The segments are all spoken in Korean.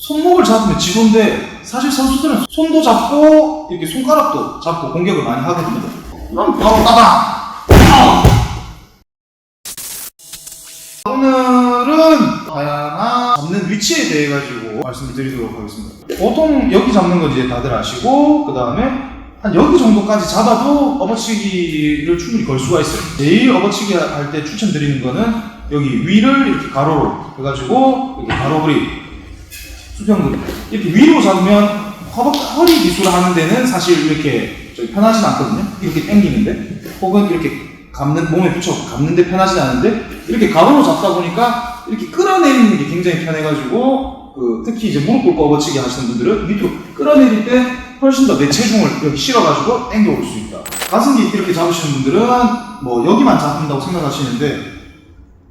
손목을 잡으면 지도인데 사실 선수들은 손도 잡고 이렇게 손가락도 잡고 공격을 많이 하거든요. 그럼 바로 따당! 오늘은 다양한 잡는 위치에 대해 가지고 말씀을 드리도록 하겠습니다. 보통 여기 잡는 건 이제 다들 아시고 그 다음에 한 여기 정도까지 잡아도 업어치기를 충분히 걸 수가 있어요. 제일 업어치기 할 때 추천드리는 거는 여기 위를 이렇게 가로로 해가지고 이렇게 가로 그립, 수평 이렇게 위로 잡으면 허벅, 허리 기술을 하는 데는 사실 이렇게 편하진 않거든요. 이렇게 당기는데 혹은 이렇게 감는 몸에 붙여 감는데 편하진 않은데 이렇게 가로로 잡다 보니까 이렇게 끌어내리는 게 굉장히 편해가지고 그 특히 이제 무릎 꿇고 업어치기 하시는 분들은 밑으로 끌어내릴 때 훨씬 더 내 체중을 여기 실어가지고 당겨올 수 있다. 가슴기 이렇게 잡으시는 분들은 뭐 여기만 잡는다고 생각하시는데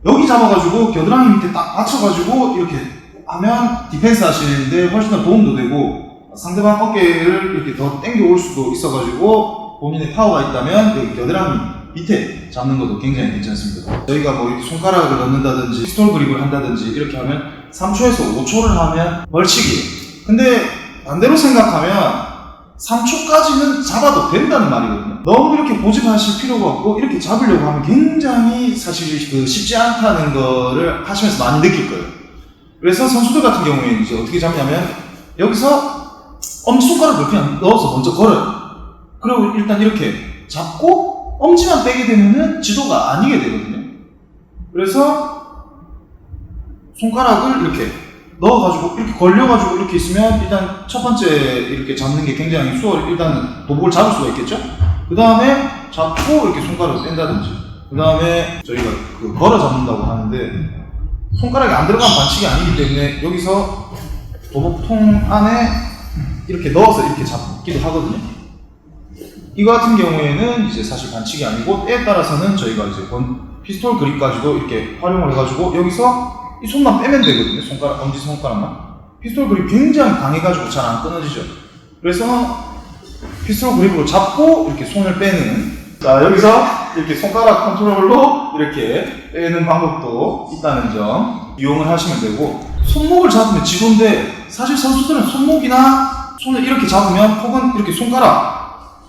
여기 잡아가지고 겨드랑이 밑에 딱 받쳐가지고 이렇게 하면 디펜스 하시는데 훨씬 더 도움도 되고 상대방 어깨를 이렇게 더 당겨올 수도 있어가지고 본인의 파워가 있다면 여기 겨드랑이 밑에 잡는 것도 굉장히 괜찮습니다. 저희가 뭐 이렇게 손가락을 넣는다든지 피스톨 그립을 한다든지 이렇게 하면 3초에서 5초를 하면 벌칙이에요. 근데 반대로 생각하면 3초까지는 잡아도 된다는 말이거든요. 너무 이렇게 고집하실 필요가 없고 이렇게 잡으려고 하면 굉장히 사실 그 쉽지 않다는 거를 하시면서 많이 느낄 거예요. 그래서 선수들 같은 경우에는 이제 어떻게 잡냐면 여기서 엄지손가락을 그냥 넣어서 먼저 걸어요. 그리고 일단 이렇게 잡고 엄지만 빼게 되면은 지도가 아니게 되거든요. 그래서 손가락을 이렇게 넣어가지고 이렇게 걸려가지고 이렇게 있으면 일단 첫 번째 이렇게 잡는 게 굉장히 수월 일단 도복을 잡을 수가 있겠죠. 그 다음에 잡고 이렇게 손가락을 뺀다든지 그 다음에 저희가 그 걸어 잡는다고 하는데 손가락이 안 들어간 반칙이 아니기 때문에 여기서 도복통 안에 이렇게 넣어서 이렇게 잡기도 하거든요. 이거 같은 경우에는 이제 사실 반칙이 아니고 때에 따라서는 저희가 이제 건 피스톨 그립 가지고 이렇게 활용을 해가지고 여기서 이 손만 빼면 되거든요. 손가락, 엄지 손가락만. 피스톨 그립 굉장히 강해가지고 잘 안 끊어지죠. 그래서 피스톨 그립으로 잡고 이렇게 손을 빼는. 자, 여기서 이렇게 손가락 컨트롤로 이렇게 빼는 방법도 있다는 점 이용을 하시면 되고, 손목을 잡으면 지도인데, 사실 선수들은 손목이나 손을 이렇게 잡으면 혹은 이렇게 손가락,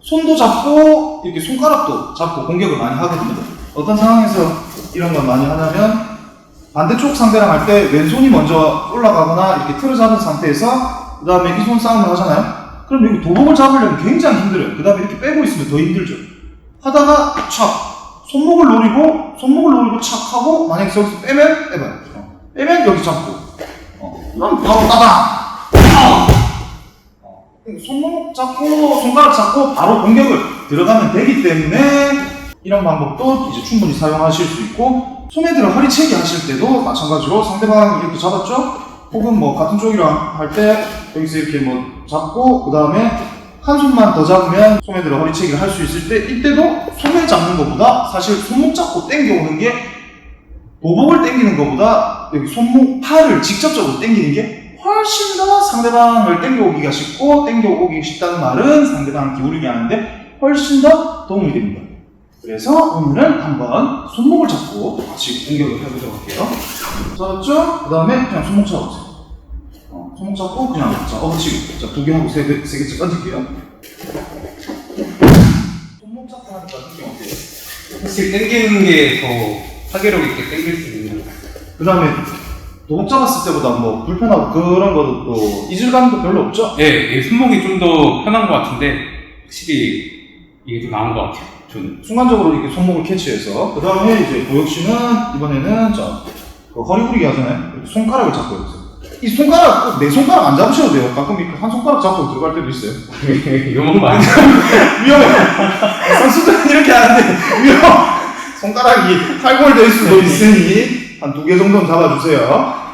손도 잡고 이렇게 손가락도 잡고 공격을 많이 하거든요. 어떤 상황에서 이런 걸 많이 하냐면 반대쪽 상대랑 할 때 왼손이 먼저 올라가거나 이렇게 틀을 잡은 상태에서 그 다음에 이 손 싸움을 하잖아요. 그럼 여기 도복을 잡으려면 굉장히 힘들어요. 그 다음에 이렇게 빼고 있으면 더 힘들죠. 하다가 촥 손목을 노리고 손목을 노리고 착 하고 만약에 여기서 빼면 빼봐요. 어. 빼면 여기 잡고 어. 그럼 바로 따당 어. 손목 잡고 손가락 잡고 바로 공격을 들어가면 되기 때문에 이런 방법도 이제 충분히 사용하실 수 있고 소매들을 허리채기 하실 때도 마찬가지로 상대방이 이렇게 잡았죠? 혹은 뭐 같은 쪽이랑 할 때 여기서 이렇게 뭐 잡고 그 다음에 한 손만 더 잡으면 소매들을 허리채기를 할 수 있을 때 이때도 소매 잡는 것보다 사실 손목 잡고 당겨오는 게 보복을 당기는 것보다 여기 손목 팔을 직접적으로 당기는 게 훨씬 더 상대방을 당겨오기가 쉽고 당겨오기 쉽다는 말은 상대방을 기울이게 하는데 훨씬 더 도움이 됩니다. 그래서 오늘은 한번 손목을 잡고 같이 공격을 해보도록 할게요. 잡았죠? 그 다음에 그냥 손목 잡아보세요. 어, 손목 잡고 그냥 자 어치고 자두 개 하고 세, 개, 세 개째 던질게요. 손목 잡고 하니까 느낌 어때요? 사실 땡기는 게 더 파괴력 있게 땡길 수 있는 그 다음에 도복 잡았을 때보다 뭐 불편하고 그런 것도 또 이질감도 별로 없죠? 예, 이 손목이 좀 더 편한 것 같은데 확실히 이게 좀 나은 것 같아요 저는 순간적으로 이렇게 손목을 캐치해서 그 다음에 이제 고혁 씨는 이번에는 자그 허리 굽리기 하잖아요. 이렇게 손가락을 잡고 여기서 이 손가락 꼭내 손가락 안 잡으셔도 돼요. 가끔 이렇게 한 손가락 잡고 들어갈 때도 있어요. 거 아니야 위험해. 선수들은 이렇게 하는데 위험. 손가락이 탈골될 수도 있으니 한 두 개 정도는 잡아주세요.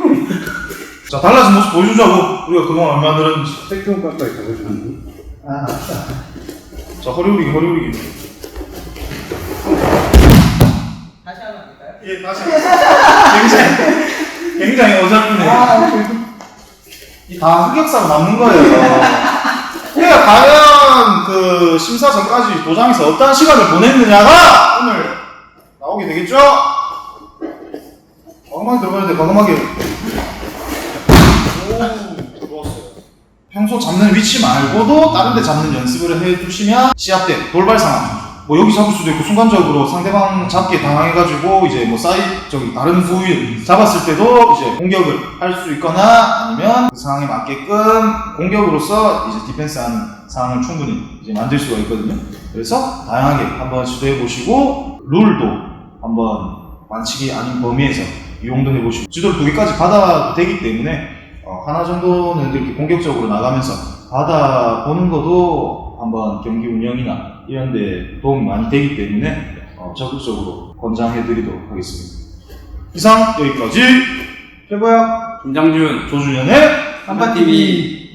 자 달라진 모습 보여주자고 우리가 그동안 얼마나 늘었는지. 땡겨 가까이 잡아주는 아, 자 허리 굽리기 허리 굽리기. 다시 하면 안 될까요? 예, 다시 굉장히 굉장히 어설프네요. 이 다 흑역사가 남는 거예요. 우리가 과연 그 심사 전까지 도장에서 어떠한 시간을 보냈느냐가 오늘 나오게 되겠죠? 과감하게 들어가야 돼, 과감하게. 오, 좋았어요. 평소 잡는 위치 말고도 다른 데 잡는 연습을 해두시면 시합 때 돌발 상황 뭐 여기 잡을 수도 있고 순간적으로 상대방 잡기에 당황해가지고 이제 뭐 사이 저기 다른 부위 잡았을 때도 이제 공격을 할 수 있거나 아니면 그 상황에 맞게끔 공격으로서 이제 디펜스하는 상황을 충분히 이제 만들 수가 있거든요. 그래서 다양하게 한번 시도해 보시고 룰도 한번 완치기 아닌 범위에서 이용도 해보시고 지도를 두 개까지 받아도 되기 때문에 어, 하나 정도는 이렇게 공격적으로 나가면서 받아보는 것도 한번 경기 운영이나 이런 데 도움이 많이 되기 때문에 어, 적극적으로 권장해 드리도록 하겠습니다. 이상 여기까지 최고야 김장준. 조준현의 한바TV